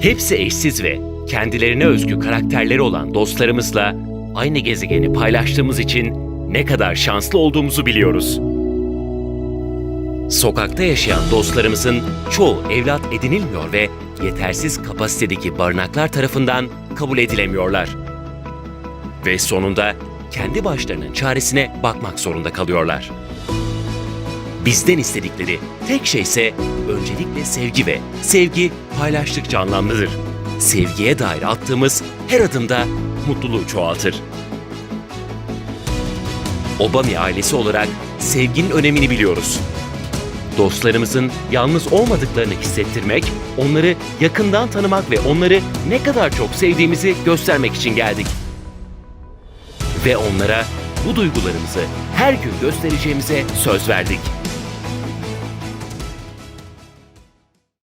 Hepsi eşsiz ve kendilerine özgü karakterleri olan dostlarımızla aynı gezegeni paylaştığımız için ne kadar şanslı olduğumuzu biliyoruz. Sokakta yaşayan dostlarımızın çoğu evlat edinilmiyor ve yetersiz kapasitedeki barınaklar tarafından kabul edilemiyorlar. Ve sonunda kendi başlarının çaresine bakmak zorunda kalıyorlar. Bizden istedikleri tek şey ise öncelikle sevgi ve sevgi paylaştıkça anlamlıdır. Sevgiye dair attığımız her adımda mutluluğu çoğaltır. Obami ailesi olarak sevginin önemini biliyoruz. Dostlarımızın yalnız olmadıklarını hissettirmek, onları yakından tanımak ve onları ne kadar çok sevdiğimizi göstermek için geldik. Ve onlara bu duygularımızı her gün göstereceğimize söz verdik.